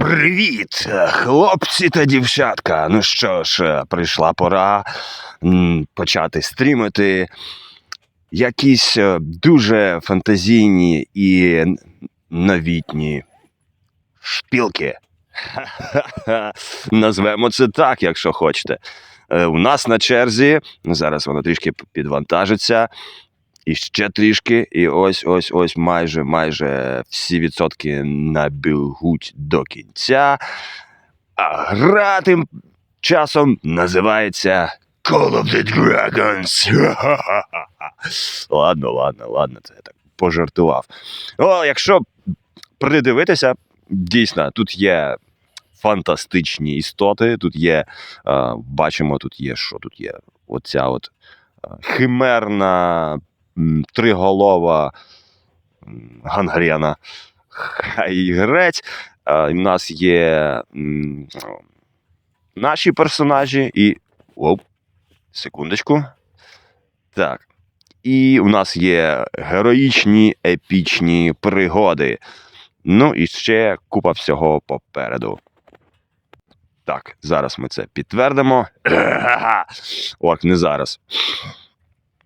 Привіт, хлопці та дівчатка. Ну що ж, прийшла пора почати стрімити якісь е, дуже фантазійні і новітні шпілки. Назвемо це так, якщо хочете. Е, У нас на черзі, зараз воно трішки підвантажиться. І ще трішки, і ось ось ось майже майже всі відсотки набігуть до кінця. А гра тим часом називається Call of the Dragons. ладно, ладно, ладно, це я так пожартував. О, якщо придивитися, дійсно, тут є фантастичні істоти. Тут є, бачимо, тут є що? Тут є оця от химерна триголова гангрена. Хай грець. Е, У нас є наші персонажі і. Оп, секундочку. Так. І у нас є героїчні епічні пригоди. Ну і ще купа всього попереду. Так, зараз ми це підтвердимо. Орк, не зараз.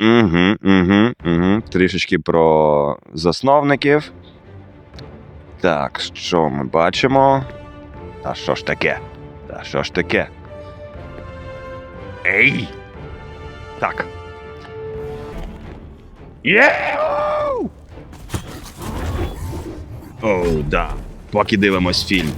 Угу, угу, угу. Трішечки про засновників. Так, що ми бачимо? Та що ж таке? Та що ж таке? Ей! Так. Є! Оу, да. Поки дивимось фільм.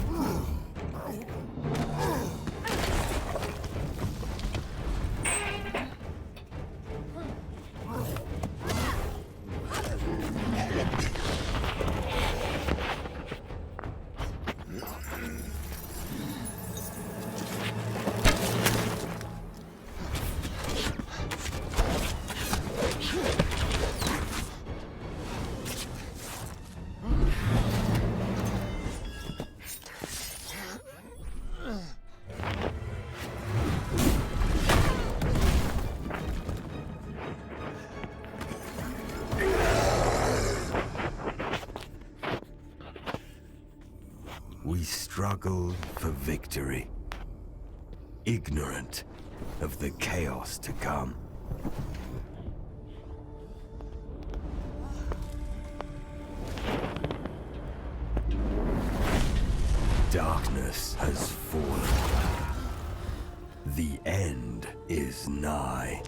Struggle for victory, ignorant of the chaos to come. Darkness has fallen. The end is nigh.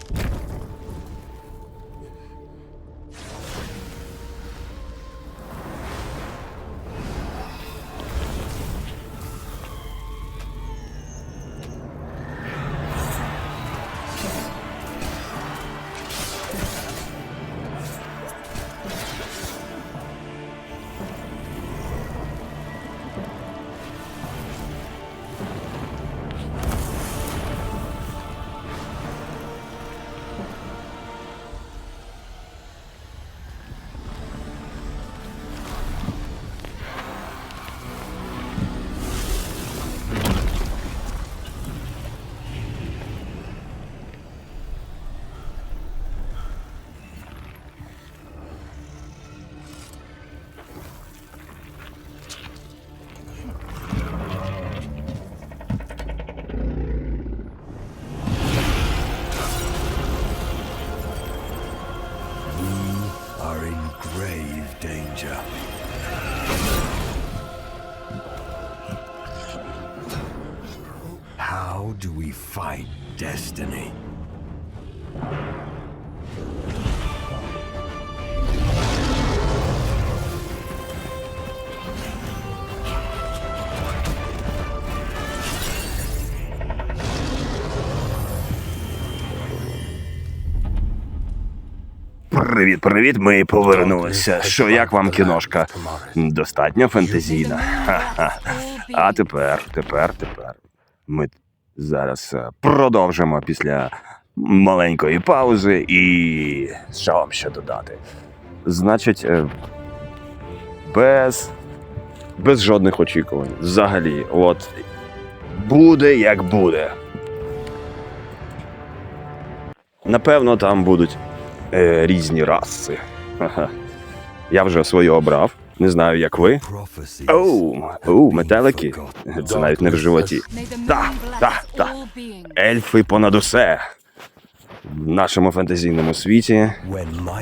How do we fight destiny? Привіт, привіт, ми повернулися. Що як вам кіношка? Достатньо фентезійна. А тепер, тепер, тепер. Ми зараз е, продовжимо після маленької паузи і що вам ще додати? Значить, е, без, без жодних очікувань. Взагалі, от буде як буде. Напевно, там будуть е, різні раси. Я вже свою обрав. Не знаю, як ви. Оу, оу, метелики. Це навіть не в животі. Так, так, так. Ельфи понад усе. В нашому фентезійному світі.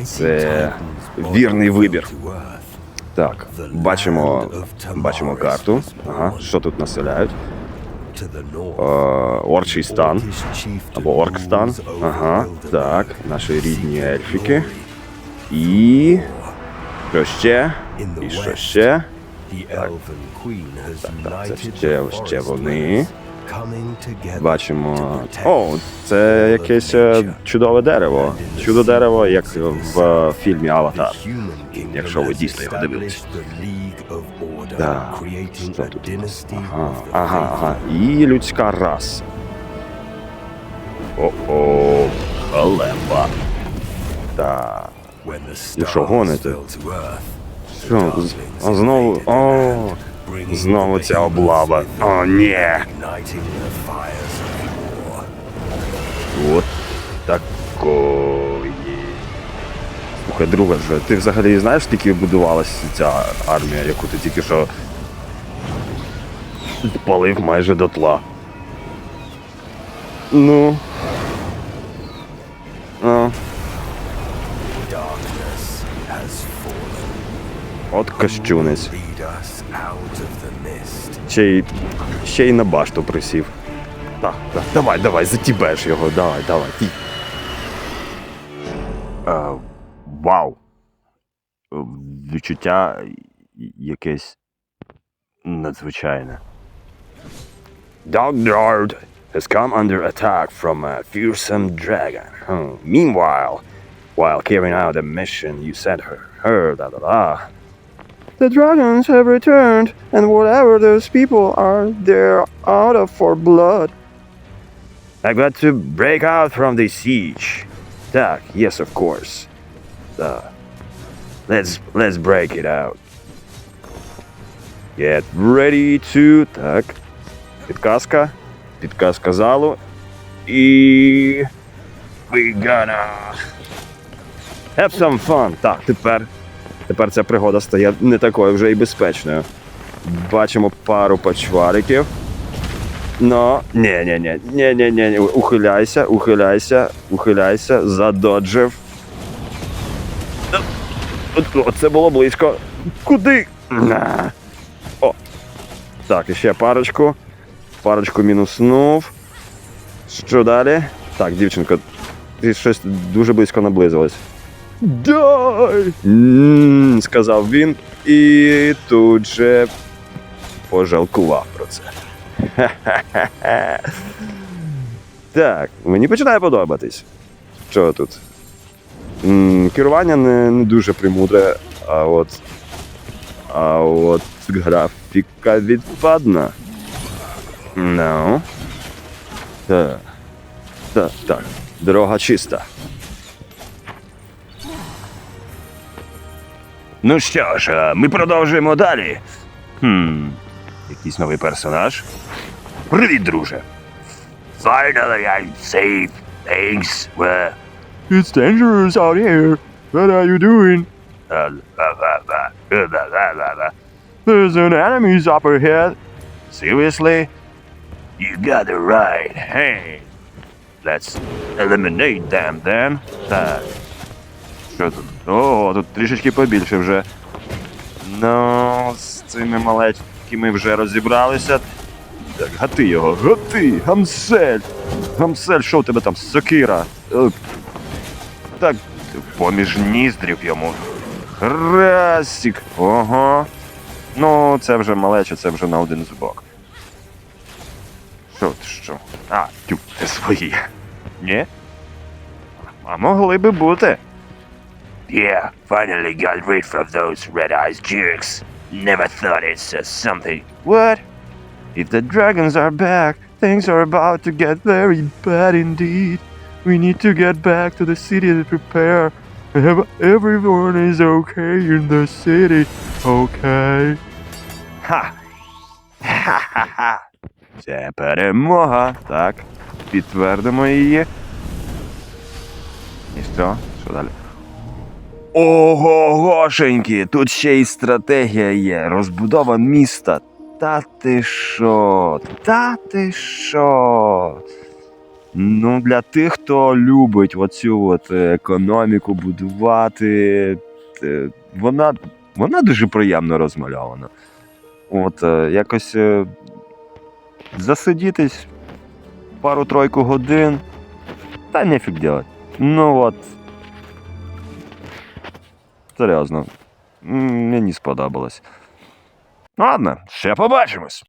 Це вірний вибір. Так, бачимо, бачимо карту. Ага, що тут населяють? to the Е, north, Орчий стан. Або Оркстан. Ага, так, наші рідні ельфіки. І. Що ще? І що ще? Queen has так, це ще- ще вони. Бачимо. О, це якесь е, чудове дерево. Чудо дерево, як в е, фільмі Аватар. Якщо ви дійсно його дивились. Creating що тут? Ага, ага, ага. І людська раса. О-о, халепа. Так. Ну що, гоните? Що? А знову. О, знову ця облава. О, ні. От такої. Слухай, друге вже, ти взагалі знаєш, скільки будувалася ця армія, яку ти тільки що спалив майже дотла. Ну. Ну, fallen. от кощунець. Ще й, ще й на башту присів. Так, так, давай, давай, затібеш його, давай, давай, вау. Е, Відчуття якесь надзвичайне. Dog Lord has come under attack from a fearsome dragon. Hmm. Meanwhile, while carrying out the mission you sent her, her, da da da. The dragons have returned, and whatever those people are, they're out of for blood. I got to break out from the siege. Так, yes, of course. Uh, let's let's break it out. Get ready to. Так. Підказка. Підказка залу. І. We gonna. Have some fun. Так, тепер Тепер ця пригода стає не такою вже і безпечною. Бачимо пару пачвариків. Ну, ні, ні, ні, ні, ні, ні, ні. Ухиляйся, ухиляйся, ухиляйся, задоджив. Оце було близько. Куди? О. Так, іще парочку. Парочку мінуснув. Що далі? Так, дівчинка, ти щось дуже близько наблизилась. Дай! сказав він і тут же пожалкував про це. Хе-хе-хе. Так, мені починає подобатись. Що тут? Керування не, не дуже примудре, а от. А от графіка відпадна. Ну. Так. Так, так. Дорога чиста. Ну що ж, ми продовжуємо далі. Хм, якийсь новий персонаж. Привіт, друже. Finally, I'm safe. Thanks. It's dangerous out here. What are you doing? There's an enemies up ahead. Seriously? You got it right. Hey, let's eliminate them then. Так. Що тут? О, тут трішечки побільше вже. Ну, з цими маленькими вже розібралися. Так, гати його, гати! Гамсель! Гамсель, що у тебе там? Сокира? Е, Так, поміж ніздрів йому. Храсік! Ого. Ну, це вже малече, це вже на один зубок. Що ти що? А, тю, це свої. Ні? А могли би бути. Yeah, finally got rid of those red-eyed jerks. Never thought it's uh, something. What? If the dragons are back, things are about to get very bad indeed. We need to get back to the city to prepare. Everyone is okay in the city, okay? Ха! Ха-ха-ха! Це перемога, так. Підтвердимо її. І що? Що далі? Ого, гошеньки, тут ще й стратегія є, розбудова міста. Та ти що? Та ти що? Ну, для тих, хто любить оцю от е, економіку будувати, е, вона, вона дуже приємно розмальована. От, е, якось засидітись пару-тройку годин, та нефіг делать. Ну от. Серйозно. Мені сподобалось. Ладно, ще побачимось.